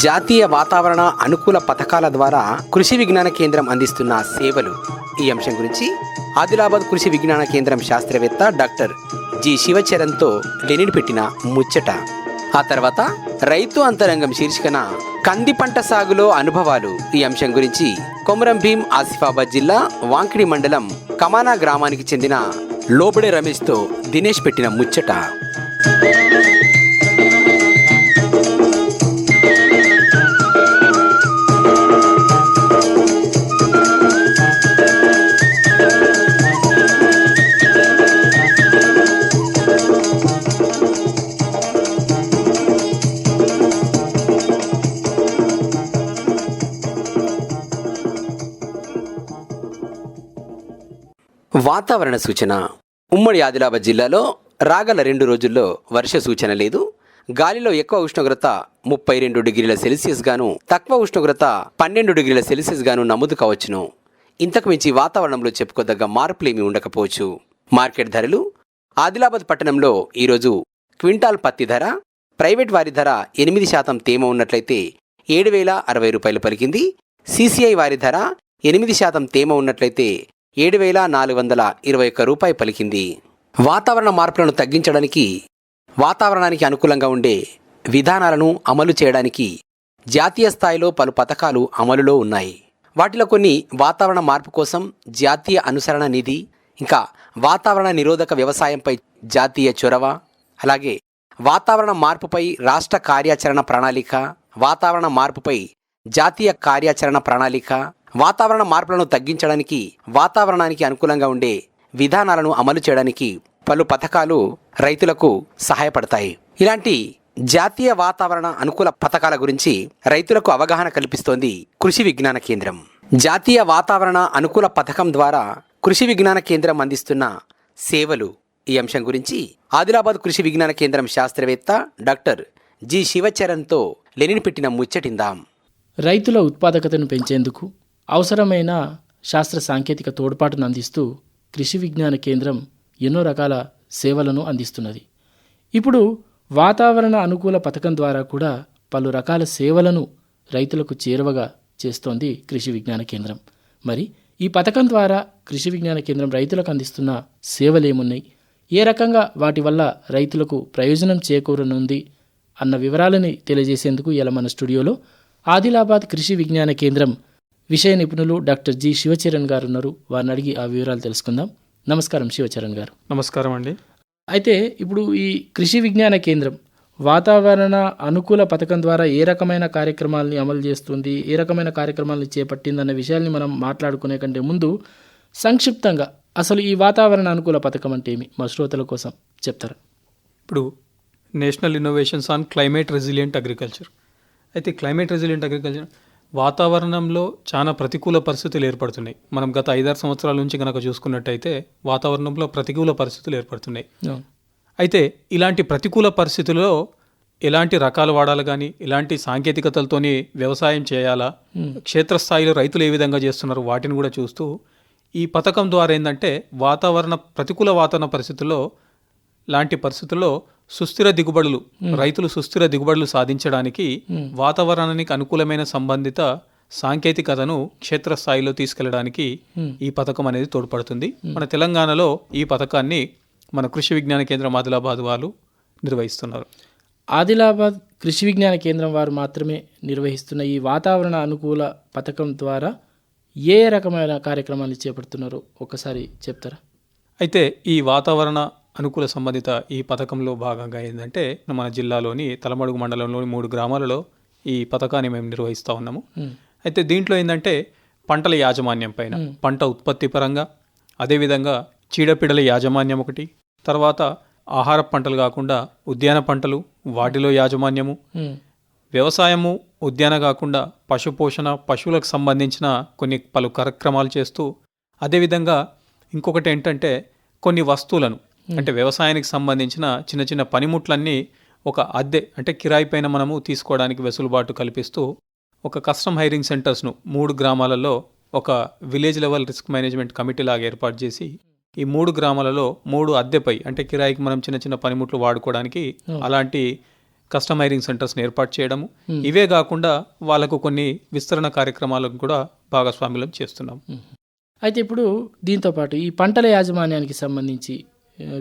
జాతీయ వాతావరణ అనుకూల పథకాల ద్వారా కృషి విజ్ఞాన కేంద్రం అందిస్తున్న సేవలు. ఈ అంశం గురించి ఆదిలాబాద్ కృషి విజ్ఞాన కేంద్రం శాస్త్రవేత్త డాక్టర్ జి శివచరణ్తో లెనిన్ పెట్టిన ముచ్చట. ఆ తర్వాత రైతు అంతరంగం శీర్షికన కంది పంట సాగులో అనుభవాలు. ఈ అంశం గురించి కొమరం భీం ఆసిఫాబాద్ జిల్లా వాంకిడి మండలం కమానా గ్రామానికి చెందిన లోబడే రమేష్తో దినేష్ పెట్టిన ముచ్చట. వాతావరణ సూచన. ఉమ్మడి ఆదిలాబాద్ జిల్లాలో రాగల రెండు రోజుల్లో వర్ష సూచన లేదు. గాలిలో ఎక్కువ ఉష్ణోగ్రత ముప్పై రెండు డిగ్రీల సెల్సియస్ గాను తక్కువ ఉష్ణోగ్రత పన్నెండు డిగ్రీల సెల్సియస్ గాను నమోదు కావచ్చును. ఇంతకు మించి వాతావరణంలో చెప్పుకోదగ్గ మార్పులేమీ ఉండకపోవచ్చు. మార్కెట్ ధరలు ఆదిలాబాద్ పట్టణంలో ఈరోజు క్వింటాల్ పత్తి ధర ప్రైవేట్ వారి ధర ఎనిమిది శాతం తేమ ఉన్నట్లయితే ఏడు వేల అరవై రూపాయలు పలికింది. సీసీఐ వారి ధర ఎనిమిది శాతం తేమ ఉన్నట్లయితే ఏడు వేల నాలుగు వందల ఇరవై ఒక్క రూపాయి పలికింది. వాతావరణ మార్పులను తగ్గించడానికి వాతావరణానికి అనుకూలంగా ఉండే విధానాలను అమలు చేయడానికి జాతీయ స్థాయిలో పలు పథకాలు అమలులో ఉన్నాయి. వాటిలో కొన్ని వాతావరణ మార్పు కోసం జాతీయ అనుసరణ నిధి ఇంకా వాతావరణ నిరోధక వ్యవసాయంపై జాతీయ చొరవ అలాగే వాతావరణ మార్పుపై రాష్ట్ర కార్యాచరణ ప్రణాళిక వాతావరణ మార్పుపై జాతీయ కార్యాచరణ ప్రణాళిక వాతావరణ మార్పులను తగ్గించడానికి వాతావరణానికి అనుకూలంగా ఉండే విధానాలను అమలు చేయడానికి పలు పథకాలు రైతులకు సహాయపడతాయి. ఇలాంటి జాతీయ వాతావరణ అనుకూల పథకాల గురించి రైతులకు అవగాహన కల్పిస్తోంది కృషి విజ్ఞాన కేంద్రం. జాతీయ వాతావరణ అనుకూల పథకం ద్వారా కృషి విజ్ఞాన కేంద్రం అందిస్తున్న సేవలు ఈ అంశం గురించి ఆదిలాబాద్ కృషి విజ్ఞాన కేంద్రం శాస్త్రవేత్త డాక్టర్ జి శివచరణ్తో లెనిన్ పెట్టిన ముచ్చటిందాం. రైతుల ఉత్పాదకతను పెంచేందుకు అవసరమైన శాస్త్ర సాంకేతిక తోడ్పాటును అందిస్తూ కృషి విజ్ఞాన కేంద్రం ఎన్నో రకాల సేవలను అందిస్తున్నది. ఇప్పుడు వాతావరణ అనుకూల పథకం ద్వారా కూడా పలు రకాల సేవలను రైతులకు చేరువగా చేస్తోంది కృషి విజ్ఞాన కేంద్రం. మరి ఈ పథకం ద్వారా కృషి విజ్ఞాన కేంద్రం రైతులకు అందిస్తున్న సేవలేమున్నాయి? ఏ రకంగా వాటి వల్ల రైతులకు ప్రయోజనం చేకూరనుంది? అన్న వివరాలని తెలియజేసేందుకు ఇలా మన స్టూడియోలో ఆదిలాబాద్ కృషి విజ్ఞాన కేంద్రం విషయ నిపుణులు డాక్టర్ జి శివచరణ్ గారు ఉన్నారు వారిని అడిగి ఆ వివరాలు తెలుసుకుందాం. నమస్కారం శివచరణ్ గారు. నమస్కారం అండి. అయితే ఇప్పుడు ఈ కృషి విజ్ఞాన కేంద్రం వాతావరణ అనుకూల పథకం ద్వారా ఏ రకమైన కార్యక్రమాలని అమలు చేస్తుంది ఏ రకమైన కార్యక్రమాలను చేపట్టిందన్న విషయాల్ని మనం మాట్లాడుకునే కంటే ముందు సంక్షిప్తంగా అసలు ఈ వాతావరణ అనుకూల పథకం అంటే ఏమి? మా శ్రోతల కోసం చెప్తారా? ఇప్పుడు national innovations on climate resilient agriculture. అయితే క్లైమేట్ రెసిలియంట్ అగ్రికల్చర్ వాతావరణంలో చాలా ప్రతికూల పరిస్థితులు ఏర్పడుతున్నాయి. మనం గత ఐదారు సంవత్సరాల నుంచి కనుక చూసుకున్నట్టయితే వాతావరణంలో ప్రతికూల పరిస్థితులు ఏర్పడుతున్నాయి. అయితే ఇలాంటి ప్రతికూల పరిస్థితుల్లో ఎలాంటి రకాలు వాడాలి కానీ ఎలాంటి సాంకేతికతలతోని వ్యవసాయం చేయాలా క్షేత్రస్థాయిలో రైతులు ఏ విధంగా చేస్తున్నారు వాటిని కూడా చూస్తూ ఈ పథకం ద్వారా ఏంటంటే వాతావరణ ప్రతికూల వాతావరణ పరిస్థితుల్లో లాంటి పరిస్థితుల్లో సుస్థిర దిగుబడులు రైతులు సుస్థిర దిగుబడులు సాధించడానికి వాతావరణానికి అనుకూలమైన సంబంధిత సాంకేతికతను క్షేత్రస్థాయిలో తీసుకెళ్ళడానికి ఈ పథకం అనేది తోడ్పడుతుంది. మన తెలంగాణలో ఈ పథకాన్ని మన కృషి విజ్ఞాన కేంద్రం ఆదిలాబాద్ వాళ్ళు నిర్వహిస్తున్నారు. ఆదిలాబాద్ కృషి విజ్ఞాన కేంద్రం వారు మాత్రమే నిర్వహిస్తున్న ఈ వాతావరణ అనుకూల పథకం ద్వారా ఏ రకమైన కార్యక్రమాలు చేపడుతున్నారో ఒకసారి చెప్తారా? అయితే ఈ వాతావరణ అనుకూల సంబంధిత ఈ పథకంలో భాగంగా ఏంటంటే మన జిల్లాలోని తలమడుగు మండలంలోని మూడు గ్రామాలలో ఈ పథకాన్ని మేము నిర్వహిస్తూ ఉన్నాము. అయితే దీంట్లో ఏంటంటే పంటల యాజమాన్యం పైన పంట ఉత్పత్తి పరంగా అదేవిధంగా చీడపీడల యాజమాన్యం ఒకటి తర్వాత ఆహార పంటలు కాకుండా ఉద్యాన పంటలు వాటిలో యాజమాన్యము వ్యవసాయము ఉద్యాన కాకుండా పశు పోషణ పశువులకు సంబంధించిన కొన్ని పలు కార్యక్రమాలు చేస్తూ అదేవిధంగా ఇంకొకటి ఏంటంటే కొన్ని వస్తువులను అంటే వ్యవసాయానికి సంబంధించిన చిన్న చిన్న పనిముట్లన్నీ ఒక అద్దె అంటే కిరాయి పైన మనము తీసుకోవడానికి వెసులుబాటు కల్పిస్తూ ఒక కస్టమ్ హైరింగ్ సెంటర్స్ను మూడు గ్రామాలలో ఒక village level risk management committee లాగా ఏర్పాటు చేసి ఈ మూడు గ్రామాలలో మూడు అద్దెపై అంటే కిరాయికి మనం చిన్న చిన్న పనిముట్లు వాడుకోవడానికి అలాంటి కస్టమ్ హైరింగ్ సెంటర్స్ని ఏర్పాటు చేయడము. ఇవే కాకుండా వాళ్ళకు కొన్ని విస్తరణ కార్యక్రమాలను కూడా భాగస్వామ్యం చేస్తున్నాం. అయితే ఇప్పుడు దీంతో పాటు ఈ పంటల యాజమాన్యానికి సంబంధించి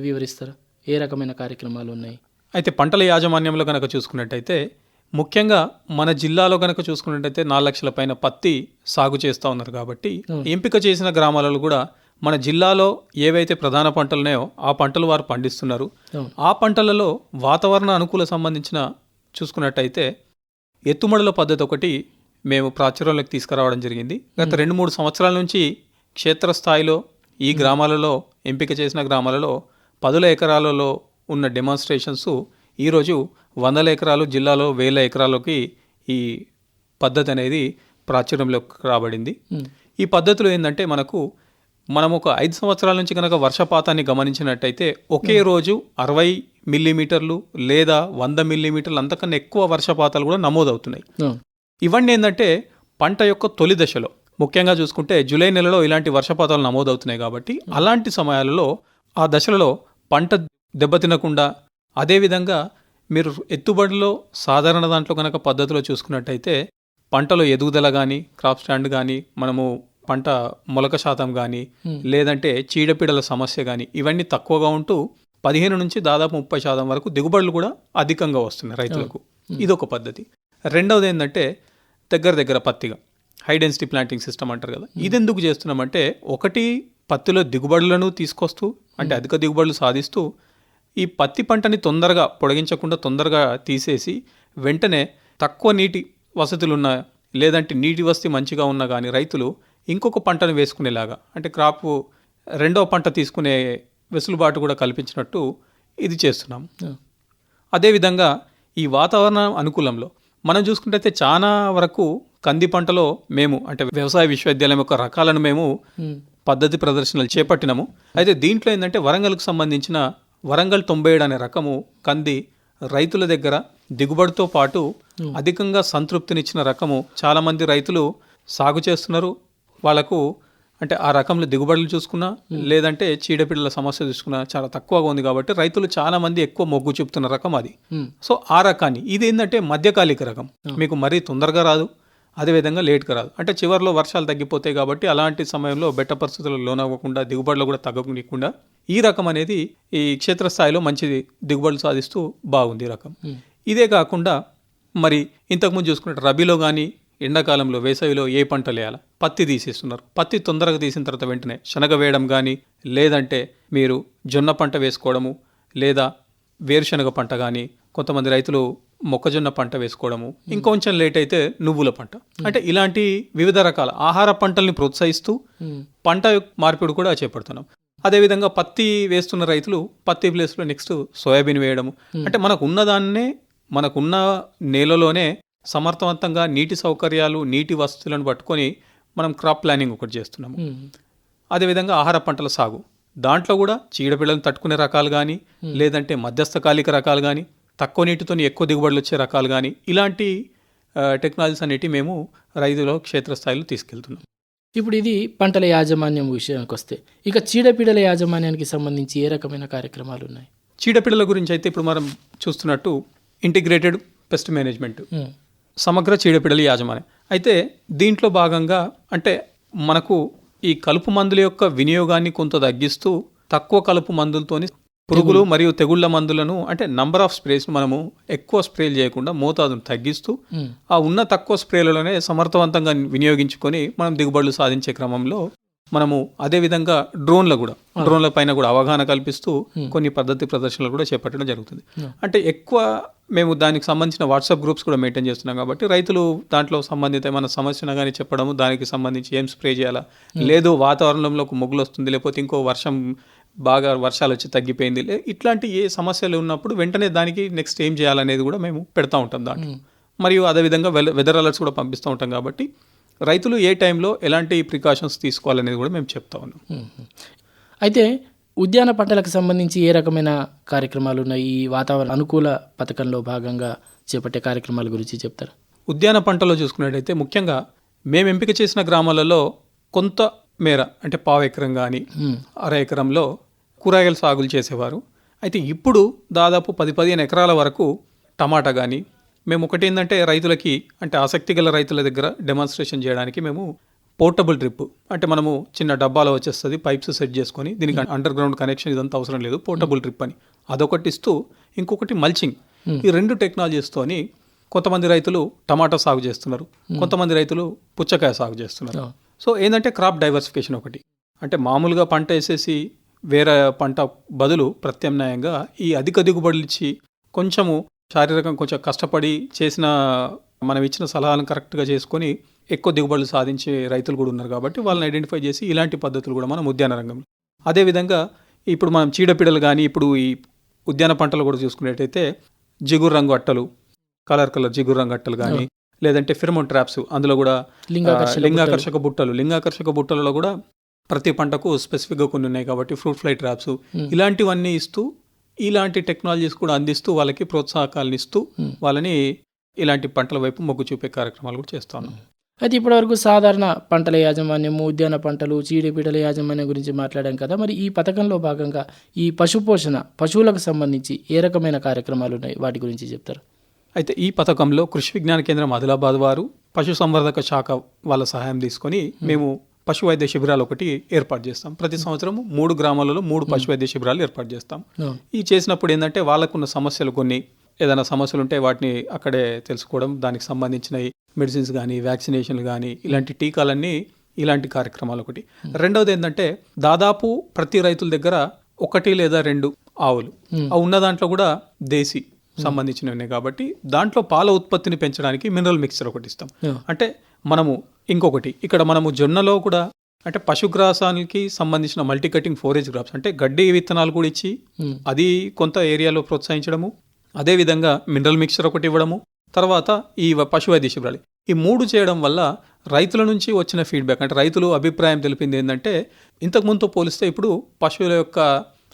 వివరిస్తారా? ఏ రకమైన కార్యక్రమాలు ఉన్నాయి? అయితే పంటల యాజమాన్యంలో కనుక చూసుకున్నట్టయితే ముఖ్యంగా మన జిల్లాలో కనుక చూసుకున్నట్టయితే నాలుగు లక్షల పైన పత్తి సాగు చేస్తూ ఉన్నారు కాబట్టి ఎంపిక చేసిన గ్రామాలలో కూడా మన జిల్లాలో ఏవైతే ప్రధాన పంటలు ఉన్నాయో ఆ పంటలు వారు పండిస్తున్నారు. ఆ పంటలలో వాతావరణ అనుకూల సంబంధించిన చూసుకున్నట్టయితే ఎత్తుమడుల పద్ధతి ఒకటి మేము ప్రాచుర్యంలోకి తీసుకురావడం జరిగింది. గత రెండు మూడు సంవత్సరాల నుంచి క్షేత్రస్థాయిలో ఈ గ్రామాలలో ఎంపిక చేసిన గ్రామాలలో పదుల ఎకరాలలో ఉన్న డెమాన్స్ట్రేషన్స్ ఈరోజు వందల ఎకరాలు జిల్లాలో వేల ఎకరాలకి ఈ పద్ధతి అనేది ప్రాచుర్యంలోకి రాబడింది. ఈ పద్ధతిలో ఏంటంటే మనకు మనం ఒక ఐదు సంవత్సరాల నుంచి కనుక వర్షపాతాన్ని గమనించినట్టయితే ఒకే రోజు అరవై మిల్లీమీటర్లు లేదా వంద మిల్లీమీటర్లు అంతకన్నా ఎక్కువ వర్షపాతాలు కూడా నమోదవుతున్నాయి. ఇవన్నీ ఏంటంటే పంట యొక్క తొలి దశలో. ముఖ్యంగా చూసుకుంటే జూలై నెలలో ఇలాంటి వర్షపాతాలు నమోదవుతున్నాయి కాబట్టి అలాంటి సమయాలలో ఆ దశలలో పంట దెబ్బతినకుండా అదేవిధంగా మీరు ఎత్తుబడిలో సాధారణ దాంట్లో కనుక పద్ధతిలో చూసుకున్నట్టయితే పంటలో ఎదుగుదల కానీ క్రాప్ స్టాండ్ కానీ మనము పంట మొలక శాతం కానీ లేదంటే చీడపీడల సమస్య కానీ ఇవన్నీ తక్కువగా ఉంటూ పదిహేను నుంచి దాదాపు ముప్పై శాతం వరకు దిగుబడులు కూడా అధికంగా వస్తున్నాయి రైతులకు. ఇదొక పద్ధతి. రెండవది ఏంటంటే దగ్గర దగ్గర పత్తిగా హై డెన్సిటీ ప్లాంటింగ్ సిస్టమ్ అంటారు కదా. ఇది ఎందుకు చేస్తున్నామంటే ఒకటి పత్తిలో దిగుబడులను తీసుకొస్తూ అంటే అధిక దిగుబడులు సాధిస్తూ ఈ పత్తి పంటని తొందరగా పొడిగించకుండా తొందరగా తీసేసి వెంటనే తక్కువ నీటి వసతులు ఉన్న లేదంటే నీటి వసతి మంచిగా ఉన్నా కానీ రైతులు ఇంకొక పంటను వేసుకునేలాగా అంటే క్రాప్ రెండవ పంట తీసుకునే వెసులుబాటు కూడా కల్పించినట్టు ఇది చేస్తున్నాం. అదేవిధంగా ఈ వాతావరణ అనుకూలంలో మనం చూసుకుంటే చాలా వరకు కంది పంటలో మేము అంటే వ్యవసాయ విశ్వవిద్యాలయం యొక్క రకాలను మేము. పద్ధతి ప్రదర్శనలు చేపట్టినాము. అయితే దీంట్లో ఏంటంటే వరంగల్కు సంబంధించిన వరంగల్ తొంభై ఏడు అనే రకము కంది రైతుల దగ్గర దిగుబడితో పాటు అధికంగా సంతృప్తినిచ్చిన రకము. చాలామంది రైతులు సాగు చేస్తున్నారు. వాళ్ళకు అంటే ఆ రకంలో దిగుబడులు చూసుకున్నా లేదంటే చీడపీడల సమస్య చూసుకున్నా చాలా తక్కువగా ఉంది కాబట్టి రైతులు చాలా మంది ఎక్కువ మొగ్గు చూపుతున్న రకం అది. సో ఆ రకాన్ని. ఇది ఏంటంటే మధ్యకాలిక రకం. మీకు మరీ తొందరగా రాదు. అదేవిధంగా లేట్గా రాదు. అంటే చివరిలో వర్షాలు తగ్గిపోతాయి కాబట్టి అలాంటి సమయంలో బెట్ట పరిస్థితులకు లోనవ్వకుండా దిగుబడులు కూడా తగ్గకుండా ఈ రకం అనేది ఈ క్షేత్రస్థాయిలో మంచి దిగుబడులు సాధిస్తూ బాగుంది ఈ రకం. ఇదే కాకుండా మరి ఇంతకుముందు చూసుకుంటే రబీలో కానీ ఎండాకాలంలో వేసవిలో ఏ పంటలు వేయాలి? పత్తి తీసేస్తున్నారు. పత్తి తొందరగా తీసిన తర్వాత వెంటనే శనగ వేయడం కానీ లేదంటే మీరు జొన్న పంట వేసుకోవడము లేదా వేరుశనగ పంట కానీ కొంతమంది రైతులు మొక్కజొన్న పంట వేసుకోవడము. ఇంకొంచెం లేట్ అయితే నువ్వుల పంట. అంటే ఇలాంటి వివిధ రకాల ఆహార పంటల్ని ప్రోత్సహిస్తూ. పంట మార్పిడి కూడా చేపడుతున్నాం. అదేవిధంగా పత్తి వేస్తున్న రైతులు పత్తి ప్లేస్లో నెక్స్ట్ సోయాబీన్ వేయడము అంటే మనకు ఉన్నదాన్నే మనకున్న నేలలోనే సమర్థవంతంగా నీటి సౌకర్యాలు నీటి వసతులను పట్టుకొని మనం క్రాప్ ప్లానింగ్ ఒకటి చేస్తున్నాము. అదేవిధంగా ఆహార పంటల సాగు. దాంట్లో కూడా చీడపీడలను తట్టుకునే రకాలు కానీ లేదంటే మధ్యస్థకాలిక రకాలు కానీ తక్కువ నీటితో ఎక్కువ దిగుబడులు వచ్చే రకాలు కానీ ఇలాంటి టెక్నాలజీస్ అనేటివి మేము రైతుల క్షేత్రస్థాయిలో తీసుకెళ్తున్నాం. ఇప్పుడు ఇది పంటల యాజమాన్యం విషయానికి వస్తే ఇక చీడపీడల యాజమాన్యానికి సంబంధించి ఏ రకమైన కార్యక్రమాలు ఉన్నాయి? చీడపీడల గురించి అయితే ఇప్పుడు మనం చూస్తున్నట్టు ఇంటిగ్రేటెడ్ పెస్ట్ మేనేజ్మెంట్. సమగ్ర చీడపీడల యాజమాన్యం. అయితే దీంట్లో భాగంగా అంటే మనకు ఈ కలుపు మందుల యొక్క వినియోగాన్ని కొంత తగ్గిస్తూ తక్కువ కలుపు మందులతోని పురుగులు మరియు తెగుళ్ళ మందులను అంటే నంబర్ ఆఫ్ స్ప్రేస్ మనము ఎక్కువ స్ప్రేలు చేయకుండా మోతాదును తగ్గిస్తూ. ఆ ఉన్న తక్కువ స్ప్రేలలోనే సమర్థవంతంగా వినియోగించుకొని మనం దిగుబడులు సాధించే క్రమంలో మనము అదేవిధంగా డ్రోన్ల కూడా డ్రోన్ల పైన కూడా అవగాహన కల్పిస్తూ కొన్ని పద్ధతి ప్రదర్శనలు కూడా చేపట్టడం జరుగుతుంది. అంటే ఎక్కువ మేము దానికి సంబంధించిన వాట్సాప్ గ్రూప్స్ కూడా మెయింటైన్ చేస్తున్నాం కాబట్టి రైతులు దాంట్లో సంబంధిత ఏమైనా సమస్యను కానీ చెప్పడము దానికి సంబంధించి ఏం స్ప్రే చేయాలా? లేదు వాతావరణంలో ఒక మొగ్గులు వస్తుంది లేకపోతే ఇంకో వర్షం బాగా వర్షాలు వచ్చి తగ్గిపోయింది. లే- ఇట్లాంటి ఏ సమస్యలు ఉన్నప్పుడు వెంటనే దానికి నెక్స్ట్ ఏం చేయాలనేది కూడా మేము పెడతా ఉంటాం దాంట్లో. మరియు అదేవిధంగా వెదర్ అలర్ట్స్ కూడా పంపిస్తూ ఉంటాం కాబట్టి రైతులు ఏ టైంలో ఎలాంటి ప్రికాషన్స్ తీసుకోవాలనేది కూడా మేము చెప్తా ఉన్నాం. అయితే ఉద్యాన పంటలకు సంబంధించి ఏ రకమైన కార్యక్రమాలు ఉన్నాయి? ఈ వాతావరణ అనుకూల పథకంలో భాగంగా చేపట్టే కార్యక్రమాల గురించి చెప్తారు? ఉద్యాన పంటలో చూసుకున్నట్టయితే ముఖ్యంగా మేము ఎంపిక చేసిన గ్రామాలలో కొంత మేర అంటే పావు ఎకరం కానీ అర ఎకరంలో కూరగాయల సాగులు చేసేవారు. అయితే ఇప్పుడు దాదాపు పది పదిహేను ఎకరాల వరకు టమాటా కానీ మేము ఒకటి ఏంటంటే రైతులకి అంటే ఆసక్తి గల రైతుల దగ్గర డెమాన్స్ట్రేషన్ చేయడానికి మేము పోర్టబుల్ డ్రిప్ అంటే మనము చిన్న డబ్బాలో వచ్చేస్తుంది పైప్స్ సెట్ చేసుకొని దీనికి అండర్ గ్రౌండ్ కనెక్షన్ ఇదంతా అవసరం లేదు పోర్టబుల్ డ్రిప్ అని. అదొకటి ఇస్తూ ఇంకొకటి మల్చింగ్ ఈ రెండు టెక్నాలజీస్తోని కొంతమంది రైతులు టమాటా సాగు చేస్తున్నారు కొంతమంది రైతులు పుచ్చకాయ సాగు చేస్తున్నారు. సో ఏంటంటే క్రాప్ డైవర్సిఫికేషన్ ఒకటి. అంటే మామూలుగా పంట వేసేసి వేరే పంట బదులు ప్రత్యామ్నాయంగా ఈ అధిక దిగుబడులు ఇచ్చి కొంచెము శారీరకం కొంచెం కష్టపడి చేసిన మనం ఇచ్చిన సలహాలను కరెక్ట్గా చేసుకొని ఎక్కువ దిగుబడులు సాధించే రైతులు కూడా ఉన్నారు కాబట్టి వాళ్ళని ఐడెంటిఫై చేసి ఇలాంటి పద్ధతులు కూడా మనం ఉద్యాన రంగంలో అదేవిధంగా ఇప్పుడు మనం చీడపీడలు కానీ ఇప్పుడు ఈ ఉద్యాన పంటలు కూడా చూసుకునేటైతే జిగురు రంగు అట్టలు కలర్ కలర్ జిగురు రంగు అట్టలు కానీ లేదంటే ఫిరమోన్ ట్రాప్స్ అందులో కూడా లింగాకర్షక బుట్టలు. లింగాకర్షక బుట్టలలో కూడా ప్రతి పంటకు స్పెసిఫిక్గా కొన్ని ఉన్నాయి కాబట్టి ఫ్రూట్ ఫ్లై ట్రాప్స్ ఇలాంటివన్నీ ఇస్తూ ఇలాంటి టెక్నాలజీస్ కూడా అందిస్తూ వాళ్ళకి ప్రోత్సాహకాలను ఇస్తూ వాళ్ళని ఇలాంటి పంటల వైపు మొగ్గు చూపే కార్యక్రమాలు కూడా చేస్తా ఉన్నాం. అయితే ఇప్పటివరకు సాధారణ పంటల యాజమాన్యము ఉద్యాన పంటలు చీడపీడల యాజమాన్యం గురించి మాట్లాడాం కదా. మరి ఈ పథకంలో భాగంగా ఈ పశుపోషణ పశువులకు సంబంధించి ఏ రకమైన కార్యక్రమాలు ఉన్నాయి? వాటి గురించి చెప్తారు? అయితే ఈ పథకంలో కృషి విజ్ఞాన కేంద్రం ఆదిలాబాద్ వారు పశు సంవర్ధక శాఖ వాళ్ళ సహాయం తీసుకొని మేము పశు వైద్య శిబిరాలు ఒకటి ఏర్పాటు చేస్తాం. ప్రతి సంవత్సరం మూడు గ్రామాలలో మూడు పశు వైద్య శిబిరాలు ఏర్పాటు చేస్తాం. ఈ చేసినప్పుడు ఏంటంటే వాళ్ళకున్న సమస్యలు కొన్ని ఏదైనా సమస్యలు ఉంటే వాటిని అక్కడే తెలుసుకోవడం దానికి సంబంధించిన మెడిసిన్స్ కానీ వ్యాక్సినేషన్లు కానీ ఇలాంటి టీకాలన్నీ ఇలాంటి కార్యక్రమాలు ఒకటి. రెండవది ఏంటంటే దాదాపు ప్రతి రైతుల దగ్గర ఒకటి లేదా రెండు ఆవులు. ఆ ఉన్న దాంట్లో కూడా దేశీ సంబంధించినవి కాబట్టి దాంట్లో పాల ఉత్పత్తిని పెంచడానికి మినరల్ మిక్చర్ ఒకటి ఇస్తాం. అంటే మనము ఇంకొకటి ఇక్కడ మనము జొన్నలో కూడా అంటే పశుగ్రాసానికి సంబంధించిన మల్టీ కటింగ్ ఫోరేజ్ క్రాప్స్ అంటే గడ్డి విత్తనాలు కూడా ఇచ్చి. అది కొంత ఏరియాలో ప్రోత్సహించడము అదేవిధంగా మినరల్ మిక్చర్ ఒకటి ఇవ్వడము తర్వాత ఈ పశు వైద్య శిబిరాలు ఈ మూడు చేయడం వల్ల రైతుల నుంచి వచ్చిన ఫీడ్బ్యాక్ అంటే రైతులు అభిప్రాయం తెలిపింది ఏంటంటే ఇంతకుముందుతో పోలిస్తే ఇప్పుడు పశువుల యొక్క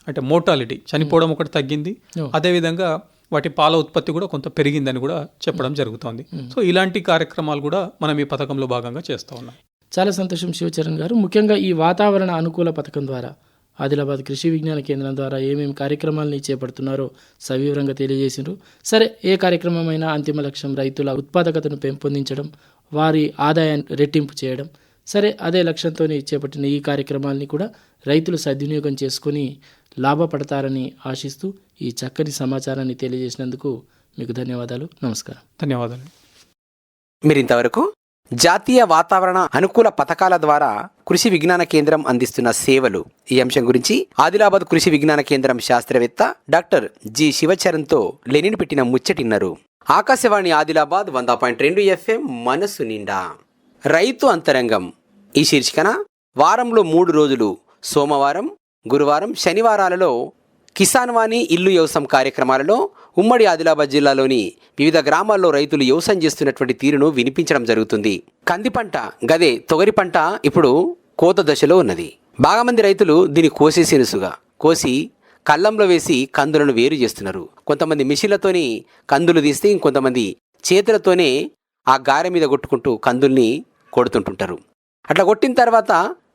అంటే మోర్టాలిటీ చనిపోవడం ఒకటి తగ్గింది. అదేవిధంగా వాటి పాల ఉత్పత్తి కూడా కొంత పెరిగిందని కూడా చెప్పడం జరుగుతోంది. సో ఇలాంటి కార్యక్రమాలు కూడా మనం ఈ పథకంలో భాగంగా చేస్తూ ఉన్నాం. చాలా సంతోషం శివచరణ్ గారు. ముఖ్యంగా ఈ వాతావరణ అనుకూల పథకం ద్వారా ఆదిలాబాద్ కృషి విజ్ఞాన కేంద్రం ద్వారా ఏమేమి కార్యక్రమాలని చేపడుతున్నారో సవివరంగా తెలియజేసిండ్రు. సరే ఏ కార్యక్రమమైనా అంతిమ లక్ష్యం రైతుల ఉత్పాదకతను పెంపొందించడం వారి ఆదాయాన్ని రెట్టింపు చేయడం సరే అదే లక్ష్యంతో చేపట్టిన ఈ కార్యక్రమాల్ని కూడా రైతులు సద్వినియోగం చేసుకొని లాభపడతారని ఆశిస్తూ ఈ చక్కని సమాచారాన్ని తెలియజేసినందుకు మీకు ధన్యవాదాలు. నమస్కారం. ధన్యవాదాలు. మీరింతవరకు జాతీయ వాతావరణ అనుకూల పథకాల ద్వారా కృషి విజ్ఞాన కేంద్రం అందిస్తున్న సేవలు. ఈ అంశం గురించి ఆదిలాబాద్ కృషి విజ్ఞాన కేంద్రం శాస్త్రవేత్త డాక్టర్ జి శివచరణ్తో లెనిన్ పెట్టిన ముచ్చటిన్నారు. ఆకాశవాణి ఆదిలాబాద్ వంద పాయింట్ రెండు ఎఫ్ఎం మనస్సు నిండా. రైతు అంతరంగం. ఈ శీర్షికన వారంలో మూడు రోజులు సోమవారం గురువారం శనివారాలలో కిసాన్ వాణి ఇల్లు వ్యవసాయం కార్యక్రమాలలో ఉమ్మడి ఆదిలాబాద్ జిల్లాలోని వివిధ గ్రామాల్లో రైతులు వ్యవసాయం చేస్తున్నటువంటి తీరును వినిపించడం జరుగుతుంది. కంది పంట గదే తొగరి పంట ఇప్పుడు కోత దశలో ఉన్నది. బాగా మంది రైతులు దీన్ని కోసేసినసుగా కోసి కళ్ళంలో వేసి కందులను వేరు చేస్తున్నారు. కొంతమంది మిషన్లతోని కందులు తీస్తే ఇంకొంతమంది చేతులతోనే ఆ గారె మీద కొట్టుకుంటూ కందుల్ని కొడుతుంటుంటారు. అట్లా కొట్టిన తర్వాత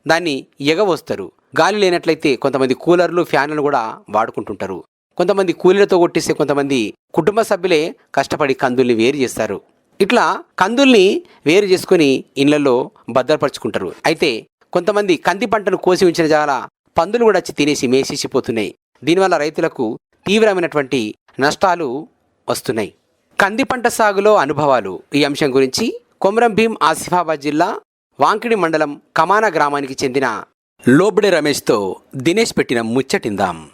దాన్ని ఎగవస్తారు. గాలి లేనట్లయితే కొంతమంది కూలర్లు ఫ్యాన్లను కూడా వాడుకుంటుంటారు. కొంతమంది కూలీలతో కొట్టేస్తే కొంతమంది కుటుంబ సభ్యులే కష్టపడి కందుల్ని వేరు చేస్తారు. ఇట్లా కందుల్ని వేరు చేసుకుని ఇళ్ళలో భద్రపరుచుకుంటారు. అయితే కొంతమంది కంది పంటను కోసి ఉంచిన జాల పందులు కూడా వచ్చి తినేసి మేసేసిపోతున్నాయి. దీనివల్ల రైతులకు తీవ్రమైనటువంటి నష్టాలు వస్తున్నాయి. కంది పంట సాగులో అనుభవాలు. ఈ అంశం గురించి కొమరం భీం ఆసిఫాబాద్ జిల్లా వాంకిడి మండలం కమానా గ్రామానికి చెందిన లోబడే రమేష్తో దినేష్ పెట్టిన ముచ్చటిందాం.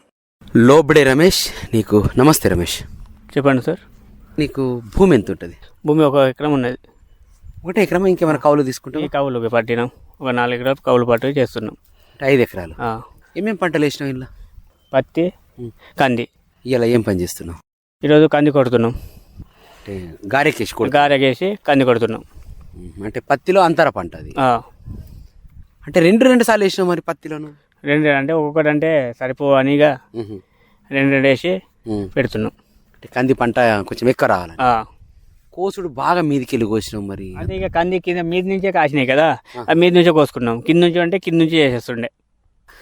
లోబడే రమేష్ నీకు నమస్తే రమేష్. చెప్పండి సార్. నీకు భూమి ఎంత ఉంటుంది భూమి ఒక ఎకరం ఉన్నది. ఒకటే ఎకరం ఇంకేమైనా కౌలు తీసుకుంటాం ఈ కవులు పట్టినాం. ఒక నాలుగు ఎకరాలు కవులు పట్టి చేస్తున్నాం. ఐదు ఎకరాలు. ఏమేం పంటలు వేసినావు ఇలా పత్తి కంది. ఇలా ఏం పని చేస్తున్నావు? ఈరోజు కంది కొడుతున్నాం. గారెకేసి కొడు గారెగేసి కంది కొడుతున్నాం. అంటే పత్తిలో అంతర పంట అది. అంటే రెండు రెండు సార్లు వేసినావు మరి పత్తిలోను? రెండు అంటే ఒక్కొక్కటి అంటే సరిపోవనిగా. రెండు రెండు వేసి. పెడుతున్నాం. అంటే కంది పంట కొంచెం ఎక్కువ రావాలి. కోసుడు బాగా మీదికి వెళ్ళి కోసినావు మరి. అంటే ఇక కంది కింద మీద నుంచే కాసినాయి కదా ఆ. మీద నుంచే కోసుకున్నాం. కింద నుంచి అంటే కింద నుంచి చేసేస్తుండే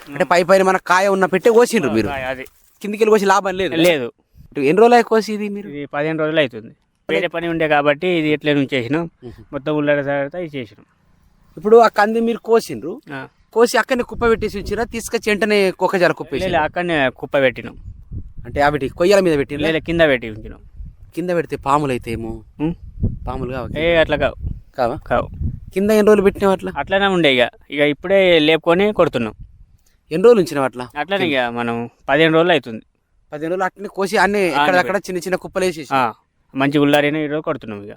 అంటే పై పైన మన కాయ ఉన్న పెట్టే కోసిండ్రు మీరు? అది. కిందికి వెళ్ళి కోసి లాభం లేదు లేదు. ఎన్ని రోజులు కోసి ఇది మీరు? పదిహేను రోజులు అవుతుంది. వేరే పని ఉండే కాబట్టి ఇది ఎట్లా నుంచి చేసినాం మొత్తం ఉల్లడ తర్వాత ఇది చేసినాం. ఇప్పుడు ఆ కంది మీరు కోసిండ్రు. కోసి అక్కడనే కుప్ప పెట్టేసి ఉంచిరా? తీసుకొచ్చి వెంటనే కుక్కజాల కుప్పేసి లేదు అక్కడనే కుప్ప పెట్టినాం. అంటే అవిటి కొయ్యల మీద పెట్టి లేదు కింద పెట్టి ఉంచినాం. కింద పెడితే పాములు అయితే ఏమో? ఉం? పాములు కావు ఏ అట్లా కావు. కావా? కావు. కింద ఎన్ని రోజులు పెట్టినావు అట్లా? అట్లనే ఉండే ఇక. ఇక ఇప్పుడే లేపుకొని కొడుతున్నాం. ఎన్ని రోజులు ఉంచినావు అట్లా? అట్లనే ఇక మనం పదిహేను రోజులు అవుతుంది. పదిహేను రోజులు అట్లనే కోసి అన్ని ఎక్కడక్కడ చిన్న చిన్న కుప్పలు వేసేసి. ఆ, మంచి ఉల్లారిన ఈరోజు కొడుతున్నాం ఇక.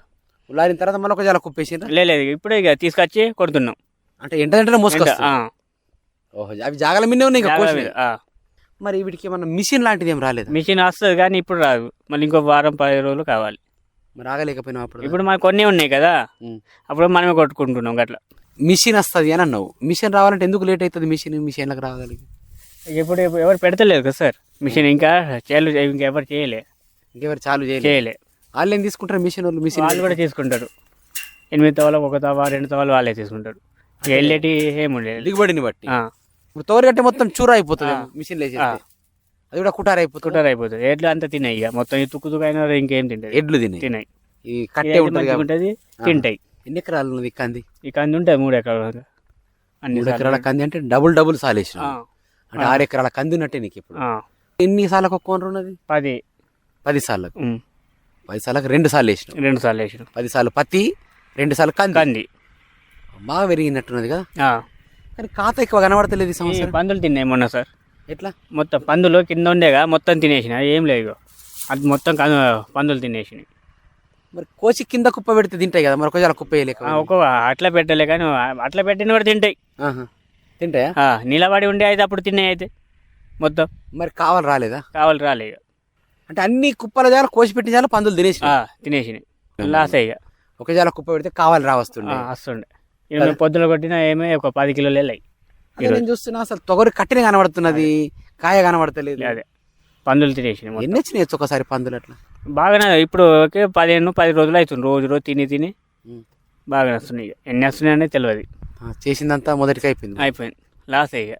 ఉల్లారిన తర్వాత మళ్ళీ ఒక జాల కుప్పేసిండ్రా? లే- లేదు ఇప్పుడే ఇక తీసుకొచ్చి కొడుతున్నాం. అంటే ఎంట ఎంటనే మోసుకొస్తా ఆ, ఓహో అవి జాగల మిన్నే ఉన్నాయి ఇంకా కోసి మీద, ఆ. మరి వీటికి ఏమన్నా మిషన్ లాంటిది ఏం రాలేదు? మిషన్ వస్తుంది కానీ ఇప్పుడు రాదు. మళ్ళీ ఇంకో వారం పది రోజులు కావాలి. మరి ఆగలేకపోయినావు అప్పుడు? ఇప్పుడు మనకు కొన్ని ఉన్నాయి కదా. ఉం. అప్పుడు మనమే కొట్టుకుంటున్నాం గట్లా. మిషన్ వస్తుంది అని అన్నావు. మిషన్ రావాలంటే ఎందుకు లేట్ అవుతుంది మిషన్? మిషన్లకు రావాలి ఇప్పుడు ఇప్పుడు ఎవరు పెడతలేదు కదా సార్. మిషన్ ఇంకా చేయలు ఇంకా ఎవరు చేయలే. ఇంకెవరు చాలు చేయలేదు చేయలే. వాళ్ళు ఏం తీసుకుంటారు? మిషన్ వాళ్ళు మిషన్ వాళ్ళు కూడా తీసుకుంటారు. ఎనిమిది తవలు ఒక తవ రెండు తవలు వాళ్ళే తీసుకుంటారు. ఇక వెళ్ళేటి ఏముండేది దిగుబడిని బట్టి. ఇప్పుడు తోరగట్టే మొత్తం చూర అయిపోతుంది మిషన్. లేచేస్తే అది కూడా కుటార అయిపోతుంది. కుటర్ అయిపోతుంది. ఎడ్లు అంతా తిన్నాయి ఇక. మొత్తం ఈ తుక్కు తుక్కు అయినా ఇంకేం తింటది. ఎడ్లు తిని తిన్నాయి ఈ కట్టే ఉంటుంది తింటాయి. ఎన్ని ఎకరాలు ఉన్నది కంది? ఈ కంది ఉంటుంది మూడు ఎకరాలు అన్ని మూడు ఎకరాల కంది అంటే డబుల్ డబుల్ సాలేసిన అంటే ఆరు ఎకరాల కంది ఉన్నట్టే నీకు ఇప్పుడు. ఎన్ని సార్లకు ఒక్క ఉన్నది? పది. పది సార్లకు. పది సార్లకు రెండు సార్లు వేసినావు రెండు సార్లు వేసినాం. పది సార్లు పత్తి రెండు సార్లు కంది. కంది. బాగా పెరిగినట్టున్నది కదా కానీ ఖాతా ఎక్కువ కనబడతలేదు ఈ సంవత్సరం. పందులు తిన్నాయి మొన్న సార్. ఎట్లా? మొత్తం పందులు కింద ఉండేగా మొత్తం తినేసిన ఏం లేదు. అది మొత్తం కను- పందులు తినేసినాయి. మరి కోసి కింద కుప్ప పెడితే తింటాయి కదా మరి ఒక చాలా కుప్ప వేయలేక ఒక అట్లా పెట్టలే కానీ అట్లా పెట్టిన కూడా తింటాయి. తింటాయా? నిలబడి ఉండే అయితే అప్పుడు తిన్నాయి అయితే మొత్తం. మరి కావాలి రాలేదా? కావాలి రాలే ఇక అంటే అన్ని కుప్పల జాల కోసి పెట్టిన జాల పందులు తినేసి తినేసినాయి. లాస్ ఇక. ఒక జాల కుప్ప పెడితే కావాలి రా వస్తుండే. వస్తుండే పొద్దున కొట్టినా ఏమే ఒక పది కిలోలు వెళ్ళాయి నేను చూస్తున్నా అసలు తొగరి కట్టిన కనబడుతున్నది కాయ కనబడతలేదు. అదే పందులు తినేసినాయి మొత్తం. ఎన్ని వచ్చినాయి ఒకసారి పందులు అట్లా? బాగానే ఇప్పుడు ఒకే పదిహేను పది రోజులు అవుతుంది రోజు రోజు తిని తిని. బాగా వస్తున్నాయి ఇక. ఎన్ని వస్తున్నాయి అనేది తెలియదు. చేసిందంతా మొదటికి అయిపోయింది. అయిపోయింది. లాస్ ఇక.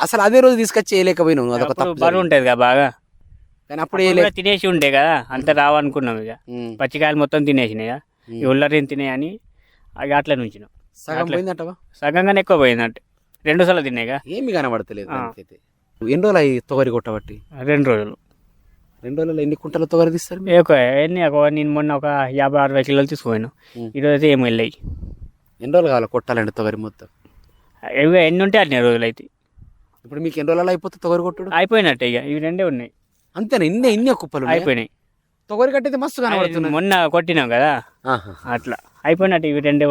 అసలు అదే రోజు తీసుకొచ్చి తప్పు బరువు ఉంటుంది కదా బాగా. కానీ అప్పుడు కూడా తినేసి ఉండే కదా అంత రావనుకున్నాం ఇక. పచ్చికాయలు మొత్తం తినేసినాయి ఉల్లరిని తినేయని అవి అట్లా నుంచినాం. సగం పోయిందంటవా సగంగానే ఎక్కువ పోయిందంటే. రెండు సార్లు తిన్నాయిగా ఏమి కనబడతలేదు ఎన్ని రోజులు అయ్యి తొగరి కొట్టబట్టి? రెండు రోజులు. రెండు రోజులు ఎన్ని కుంటల తొగరి తీస్తారు? ఎక్కువ ఎన్ని ఒక నేను మొన్న ఒక యాభై అరవై కిలోలు తీసుకుపోయాను. ఈరోజు అయితే ఏమి వెళ్ళాయి. ఎన్ని రోజులు కావాలి కొట్టాలంటే తొగరి మొత్తం? ఎన్ని ఉంటే అన్ని రోజులు అయితే. ఇప్పుడు మీకు ఎన్ని రోజులు అయిపోతే తొగరి కొట్టుడు? అయిపోయినట్టే ఇక ఇవి రెండే ఉన్నాయి. అంతేనా? ఇన్ని ఇన్ని కుప్పలు? అయిపోయినాయి. తొగరి కట్టయితే మస్తు కనబడుతున్నాయి. మొన్న కొట్టినాం కదా. అట్లా. అయిపోయినట్టు ఇవి రెండే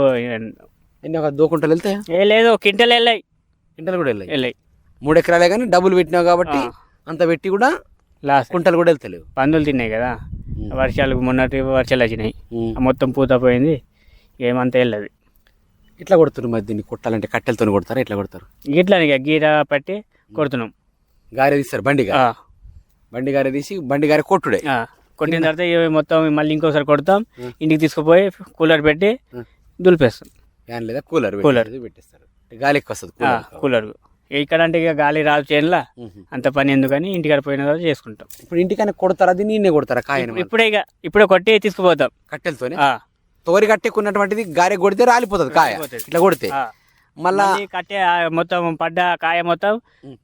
ఎన్ని ఒక దోకుంటలు వెళ్తాయా? ఏ లేదు కింటలు వెళ్ళాయి. కుంటలు కూడా వెళ్ళాయి? వెళ్ళాయి. మూడు ఎకరాలే కానీ డబ్బులు పెట్టినావు కాబట్టి. అంత పెట్టి కూడా లాస్ట్ కుంటలు కూడా వెళ్తలేవు. పందులు తిన్నాయి కదా. వర్షాలు మొన్నటి వర్షాలు వచ్చినాయి. మొత్తం పూత పోయింది. ఏమంతా వెళ్ళదు. ఇట్లా కొడుతున్నారు మరి దీన్ని? కొట్టాలంటే కట్టెలతో కొడతారా? ఇట్లా కొడతారు? ఇట్లా గీర పట్టి కొడుతున్నాం. గారె తీస్తారు బండి గారె ఆ, బండి గారె తీసి బండి గారె కొట్టుడే. కొట్టిన తర్వాత ఇవి మొత్తం మళ్ళీ ఇంకోసారి కొడతాం. ఇంటికి తీసుకుపోయి కూలర్ పెట్టి. దులిపేస్తాం ఫ్యాన్ లేదా కూలర్ కూలర్. పెట్టేస్తారు గాలి ఎక్కువ వస్తుంది కూలర్ ఇక్కడ అంటే ఇక గాలి రాదు చేనులా. అంత పని ఎందుకని ఇంటికాడ పోయిన తర్వాత చేసుకుంటాం ఇప్పుడు ఇంటికైనా కొడతారా దీన్ని నిన్నే కొడతారా కాయను ఇప్పుడు- ఇప్పుడే ఇక ఇప్పుడే కొట్టి తీసుకుపోతాం కట్టెలతోనే ఆ, తోరి కట్టెకున్నటువంటిది గారె కొడితే రాలిపోతుంది కాయ. ఇట్లా కొడితే. మళ్ళా కట్టే మొత్తం పడ్డ కాయ మొత్తం.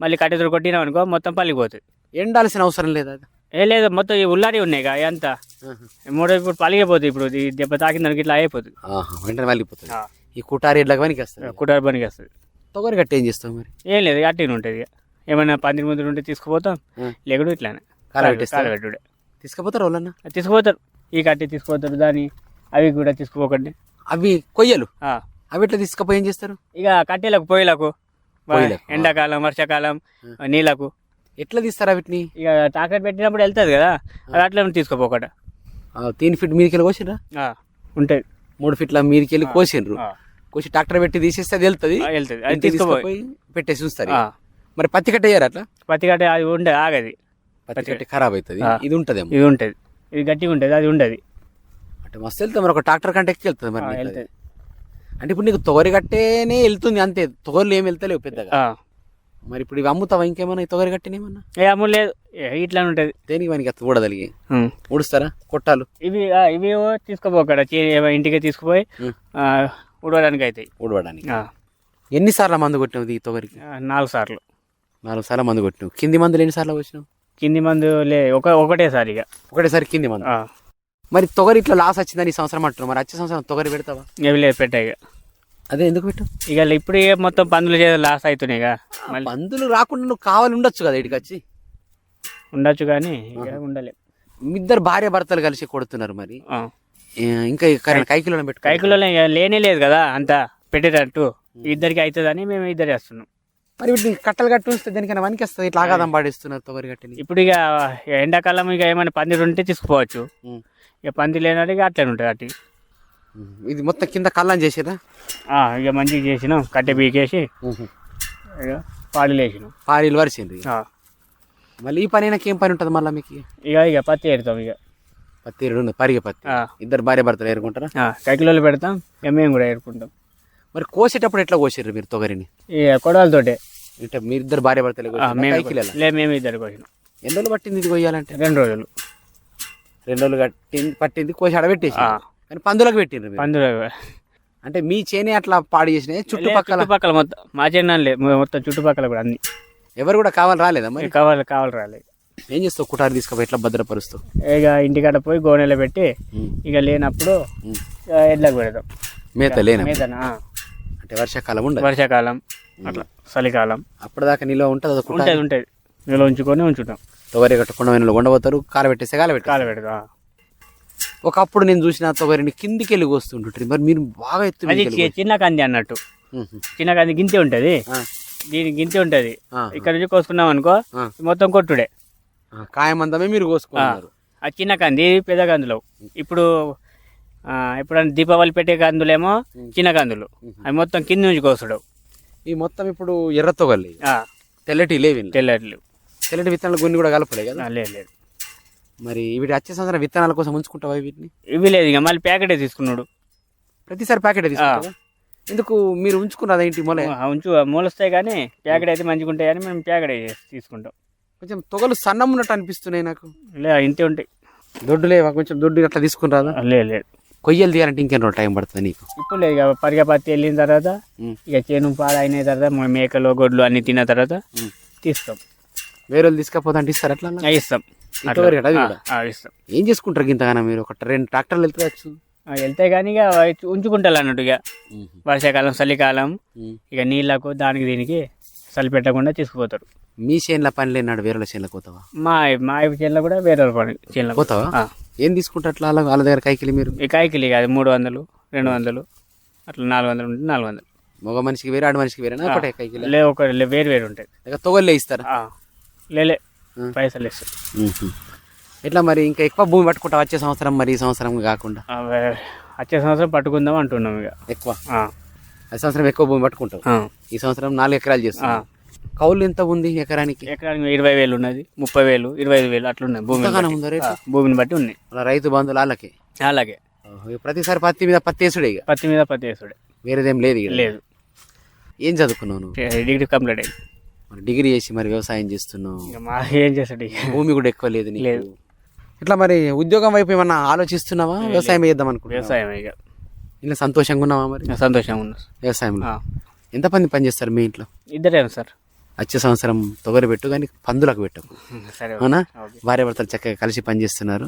మళ్ళీ కట్టెతో కొట్టినాం అనుకో మొత్తం పలిగిపోతుంది ఎండాల్సిన అవసరం లేదా అది? ఏ లేదు మొత్తం ఈ ఉల్లారి ఉన్నాయి అంతా. మూడో ఇప్పుడు పలిగిపోతుంది ఇప్పుడు ఈ దెబ్బ తాకిన దానికి ఇట్లా అయిపోతుంది. వెంటనే ఆ. ఈ కుటారి ఎడ్ల పనికి వస్తుంది. కుటారు పనికి వస్తుంది. తొగరి కట్టి ఏం చేస్తావు మరి? ఏం లేదు అట్టిన ఉంటుంది ఇక. ఏమైనా పందిరి ముందు ఉంటే తీసుకుపోతాం. లేకుండా ఇట్లానే? కాలబెట్టుడే తీసుకుపోతారు వాళ్ళన్నా? తీసుకుపోతారు. ఈ కట్టి తీసుకుపోతారు దాన్ని అవి కూడా తీసుకుపోకండి. అవి కొయ్యలు? ఆ. అవి ఎట్లా తీసుకుపోయి ఏం చేస్తారు? ఇక కట్టెలకు పొయ్యిలకు. ఎండాకాలం వర్షాకాలం నీళ్ళకు. ఎట్లా తీస్తారు వీటిని? ఇక టాకెట్ పెట్టినప్పుడు వెళ్తుంది కదా అది అట్లా తీసుకుపోకట తీన్ ఫీట్ మీదకి వెళ్ళి కోసిర్రా ఆ, ఉంటుంది మూడు ఫీట్ల మీదకి వెళ్ళి కోసిండ్రు. కోసి ట్రాక్టర్ పెట్టి తీసేస్తే అది వెళ్తుంది. వెళ్తుంది. అది తీసుకుపోయి పెట్టేసి చూస్తారు మరి పత్తి కట్ట వేయరు అట్లా? పత్తి కట్ట అది ఉండే ఆగది. పత్తి కట్టి ఖరాబ్ అవుతుంది. ఇది ఉంటదేమో. ఇది ఉంటుంది. ఇది గట్టిగా ఉంటుంది అది ఉండదు. అంటే మస్తు వెళ్తుంది మరి ఒక ట్రాక్టర్ కంటే ఎక్కువ వెళ్తుంది మరి అంటే ఇప్పుడు నీకు తొగరి కట్టేనే వెళ్తుంది అంతే. తొగర్లు ఏం వెళ్తలేవు పెద్దగా. మరి ఇప్పుడు ఇవి అమ్ముతావా? ఇంకేమన్నా ఈ తొగరి కట్టినేమన్నా ఏ అమ్ములు లేదు. ఇట్లా ఉంటుంది. దేనికి మనకి అత్త కూడదలిగి ఊడుస్తారా? కొట్టాలు? ఇవి ఇవి తీసుకుపోకడ? ఇంటికి తీసుకుపోయి ఉడవడానికి అవుతాయి ఊడవడానికి. ఎన్నిసార్లు మందు కొట్టినావు ఈ తొగరికి? నాలుగు సార్లు. నాలుగు సార్లు మందు కొట్టినావు. కింది మందులు ఎన్నిసార్లు వచ్చినావు కింది మందు లే ఒక ఒకటేసారి ఇక. ఒకటేసారి కింది మందు. మరి తొగరి ఇట్లా లాస్ వచ్చిందని ఈ సంవత్సరం అంటున్నావు. మరి వచ్చే సంవత్సరం తొగరి పెడతావా? ఇవి లేదు పెట్టాయి ఇక. అదే ఎందుకు పెట్టావు? ఇక ఇప్పుడు ఇక మొత్తం పందులు చేసి లాస్ అవుతున్నాయి ఇక. మళ్ళీ మందులు రాకుండా నువ్వు కావాలి ఉండొచ్చు కదా ఇటుకి వచ్చి? ఉండొచ్చు కానీ ఇక ఉండలే. మీ ఇద్దరు భార్య భర్తలు కలిసి కొడుతున్నారు మరి. ఆ. ఏ, ఇంకా కైకిలో పెట్టు కైకులలో ఇక లేనే లేదు కదా అంతా పెట్టేటట్టు. ఇద్దరికి అవుతుందని మేము ఇద్దరు వేస్తున్నాం మరి వీటిని కట్టలు కట్టి ఉంచితే దేనికైనా వస్తుంది ఇట్లా ఆగాదం పాడిస్తున్నారు తొగరి కట్టిని. ఇప్పుడు ఇక ఎండాకాలం ఇక ఏమైనా పందిరు ఉంటే తీసుకుపోవచ్చు. ఉం. ఇక పంది లేనట్టు ఇక అట్లనే ఉంటుంది అటు. ఇది మొత్తం కింద కళ్ళం చేసేదా? ఇక మంచిగా చేసినాం. కట్టె పీకేసి ఇక పాలు వేసినాం ఇక. ఆ, మళ్ళీ ఈ పని అయినాక ఏం పని ఉంటుంది మళ్ళీ మీకు? ఇక ఇక పత్తి ఏరుతాం ఇక. పత్తి ఏరుడు పరిగె పత్తి? ఇద్దరు భార్య భర్తలు ఏరుకుంటారా? ఆ, కైకిలోలు పెడతాం ఇక మేము కూడా ఏరుకుంటాం. మరి కోసేటప్పుడు ఎట్లా కోసిర్రు మీరు తొగరిని? ఇక కొడవలతోటే. అంటే మీరు ఇద్దరు భార్య భర్తలు మేము కైకిలేలా? లే మేము ఇద్దరు కోసినాం. ఎన్ని రోజులు పట్టింది ఇది కొయ్యాలంటే రెండు రోజులు. రెండు రోజులు కట్టింది పట్టింది కోసి ఆడబెట్టేసి. కానీ పందులకు పెట్టిండ్రు మీరు? పందులు అంటే మీ చేనే అట్లా పాడు చేసినాయి? చుట్టుపక్కల? చుట్టుపక్కల మొత్తం మా చెన్నాను లేదు మొత్తం చుట్టుపక్కల కూడా అన్ని. ఎవరు కూడా కావాలి రాలేదా మరి? కావాలి కావాలి రాలేదు ఏం చేస్తావు? కుటారు తీసుకుపోయి ఎట్లా భద్రపరుస్తావు? ఇక ఇంటికాడ పోయి గోనెలో పెట్టి ఇక లేనప్పుడు ఉం. ఇక ఎడ్లకు పెడతాం. మేత లేనా మీదన అంటే వర్షాకాలం ఉండదు? వర్షాకాలం అట్లా చలికాలం. అప్పటిదాకా నిల్వ ఉంటుంది అది కుటారు ఉంటుంది ఉంటుంది. నిల్వ ఉంచుకొని ఉంచుతాం. తొగరి కట్టకుండా ఉండబోతారు కాలబెట్టేస్తే కాలబెట్టారు కాలు పెడతాం ఒకప్పుడు నేను చూసిన తొగరిని కిందికి వెళ్ళి కోస్తుంటారు మరి మీరు బాగా ఎత్తు చిన్న కంది అన్నట్టు. చిన్న కంది గింతి ఉంటుంది. దీని గింతి ఉంటుంది. ఇక్కడ నుంచి కోసుకున్నాం అనుకో. మొత్తం కొట్టుడే. కాయమందమే మీరు కోసుకున్నారు. ఆ చిన్న కంది పెద్ద కందులు ఇప్పుడు ఆ, ఎప్పుడన్నా దీపావళి పెట్టే కందులేమో చిన్న కందులు. అవి మొత్తం కింద నుంచి కోసుడు. ఈ మొత్తం ఇప్పుడు ఎర్ర తొగలి తెల్లటి లేవి ఇందులో. తెల్లట్లు తెల్లటి విత్తనాలు కొన్ని కూడా కలపలే కదా? లేదు లేదు. మరి వీటి వచ్చే సంవత్సరం విత్తనాల కోసం ఉంచుకుంటావా వీటిని? ఇవి లేదు ఇక మళ్ళీ ప్యాకెటే తీసుకున్నాడు. ప్రతిసారి ప్యాకెట్ తీసుకుంటావా? ఎందుకు మీరు ఉంచుకున్నదా ఇంటి మొలే? ఉంచు మూలొస్తాయి కానీ ప్యాకెట్ అయితే మంచిగా ఉంటాయి కానీ మేము ప్యాకెట్ తీసుకుంటాం. కొంచెం తొగలు సన్నం ఉన్నట్టు అనిపిస్తున్నాయి నాకు. లే ఇంతే ఉంటాయి. దొడ్డు లేవా? కొంచెం దొడ్డు అట్లా తీసుకుని రాదా ఆ, లేదు లేదు. కొయ్యలు తీయాలంటే ఇంకెన్నో టైం పడుతుంది నీకు? ఇప్పుడు లేదు ఇక పరిగ పత్తి వెళ్ళిన తర్వాత. ఇక చేను పాలు అయిన తర్వాత మేకలు గొడ్లు అన్ని తిన్న తర్వాత. తీస్తాం. వేరే వాళ్ళు తీసుకపోతే అంటే ఇస్తారు అట్లా ఇస్తాం. ఏం చేసుకుంటారు ఇంతగానో మీరు? ఒక రెండు ట్రాక్టర్లు వెళ్తే వచ్చు ఆ, వెళ్తే కానీ ఇక ఉంచుకుంటారు అన్నట్టు ఇక వర్షాకాలం చలికాలం. ఇక నీళ్ళకు దానికి దీనికి చలి పెట్టకుండా తీసుకుపోతారు. మీ చేనుల పని లేనాడు వేరే చేనులకు పోతావా? మా మా చేనులో కూడా వేరే పని చేనులో పోతావా. ఏం తీసుకుంటారు అట్లా అలా వాళ్ళ దగ్గర కైకిలి మీరు? ఈ కాయకిలి కాదు మూడు వందలు రెండు వందలు అట్లా నాలుగు వందలు ఉంటే నాలుగు వందలు. మగ మనిషికి వేరే ఆడ మనిషికి వేరేనా? ఒకటే కైకిలి లే ఒక వేరు వేరు ఉంటాయి. లేక తొగల్లే ఇస్తారా లేలే. పైసలు ఇస్తాం ఎట్లా మరి ఇంకా ఎక్కువ భూమి పట్టుకుంటా వచ్చే సంవత్సరం మరి ఈ సంవత్సరం కాకుండా? వచ్చే సంవత్సరం పట్టుకుందాం అంటున్నాం ఇక. ఎక్కువ? ఆ. సంవత్సరం ఎక్కువ భూమి పట్టుకుంటావు? ఆ. ఈ సంవత్సరం నాలుగు ఎకరాలు చేస్తావు కౌలు ఎంత ఉంది ఎకరానికి? ఎకరానికి ఇరవై వేలు ఉన్నది. ముప్పై వేలు ఇరవై ఐదు వేలు అట్లున్నాయి? ఆ, భూమిని బట్టి ఉన్నాయి. అలా రైతు బంధువులు వాళ్ళకి అలాగే ప్రతిసారి పత్తి మీద పత్తి వేసుడే ఇక? పత్తి మీద పత్తి వేసుడే. వేరేదేం లేదు ఇక? లేదు. ఏం చదువుకున్నావు నువ్వు? డిగ్రీ కంప్లీట్ అయింది. మరి డిగ్రీ చేసి మరి వ్యవసాయం చేస్తున్నావు. ఇక ఏం చేస్తాడు ఇక. భూమి కూడా ఎక్కువ లేదు నీకు. లేదు. ఇట్లా మరి ఉద్యోగం వైపు ఏమన్నా ఆలోచిస్తున్నావా? వ్యవసాయం చేద్దాం అనుకుంటున్నావా? వ్యవసాయం ఇక. ఇలా సంతోషంగా ఉన్నావా మరి? ఇక సంతోషంగా ఉన్నా. వ్యవసాయంలో. ఎంతమంది పని చేస్తారు మీ ఇంట్లో? ఇద్దరేనా సార్. వచ్చే సంవత్సరం తొగరి పెట్టు కానీ పందులకు పెట్టకు సరే అవునా? ఓకే. భార్య భర్తలు చక్కగా కలిసి పనిచేస్తున్నారు.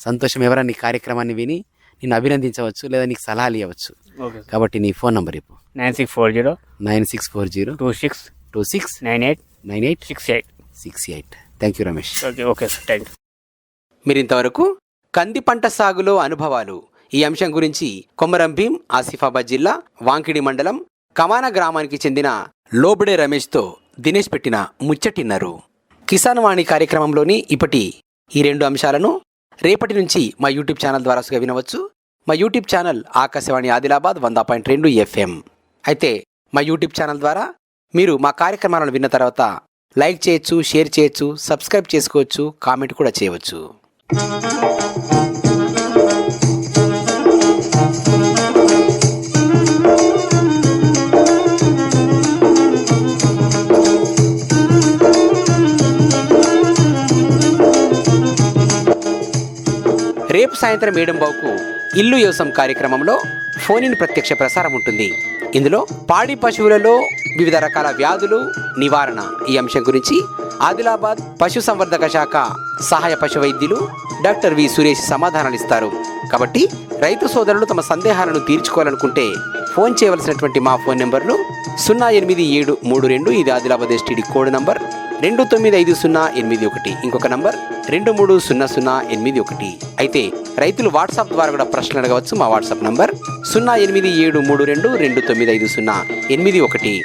సంతోషం ఎవరైనా నీ కార్యక్రమాన్ని విని నిన్ను అభినందించవచ్చు లేదా నీకు సలహాలు ఇవ్వచ్చు. Okay sir. కాబట్టి నీ ఫోన్ నంబర్ ఇప్పు nine six four zero nine six four zero two six two six nine eight nine eight six eight. Six eight. Thank you Ramesh. Okay okay sir thank you. మీరింతవరకు కంది పంట సాగులో అనుభవాలు. ఈ అంశం గురించి కొమరం భీం ఆసిఫాబాద్ జిల్లా వాంకిడి మండలం కమాన గ్రామానికి చెందిన లోబడే రమేష్తో దినేష్ పెట్టిన ముచ్చటిన్నారు. కిసాన్ వాణి కార్యక్రమంలోని ఇప్పటి ఈ రెండు అంశాలను రేపటి నుంచి మా యూట్యూబ్ ఛానల్ ద్వారా వినవచ్చు. మా యూట్యూబ్ ఛానల్ ఆకాశవాణి ఆదిలాబాద్ వంద పాయింట్ రెండు ఎఫ్ఎం. అయితే మా యూట్యూబ్ ఛానల్ ద్వారా మీరు మా కార్యక్రమాలను విన్న తర్వాత లైక్ చేయొచ్చు షేర్ చేయొచ్చు సబ్స్క్రైబ్ చేసుకోవచ్చు కామెంట్ కూడా చేయవచ్చు. రేపు సాయంత్రం ఏడంబావుకు ఇల్లు యోసం కార్యక్రమంలో ఫోన్ ఇన్ ప్రత్యక్ష ప్రసారం ఉంటుంది. ఇందులో పాడి పశువులలో వివిధ రకాల వ్యాధులు నివారణ. ఈ అంశం గురించి ఆదిలాబాద్ పశు సంవర్ధక శాఖ సహాయ పశు వైద్యులు డాక్టర్ వి సురేష్ సమాధానాలు ఇస్తారు కాబట్టి రైతు సోదరులు తమ సందేహాలను తీర్చుకోవాలనుకుంటే ఫోన్ చేయవలసినటువంటి మా ఫోన్ నెంబర్లు సున్నా ఎనిమిది ఏడు మూడు రెండు ఇది ఆదిలాబాద్ ఎస్టీడీ కోడ్ నంబర్. రెండు తొమ్మిది ఐదు సున్నా ఎనిమిది ఒకటి. ఇంకొక నంబర్ రెండు మూడు సున్నా సున్నా ఎనిమిది ఒకటి. అయితే రైతులు వాట్సాప్ ద్వారా కూడా ప్రశ్నలు అడగవచ్చు. మా వాట్సాప్ నంబర్ సున్నా ఎనిమిది ఏడు మూడు రెండు రెండు తొమ్మిది ఐదు సున్నా ఎనిమిది ఒకటి.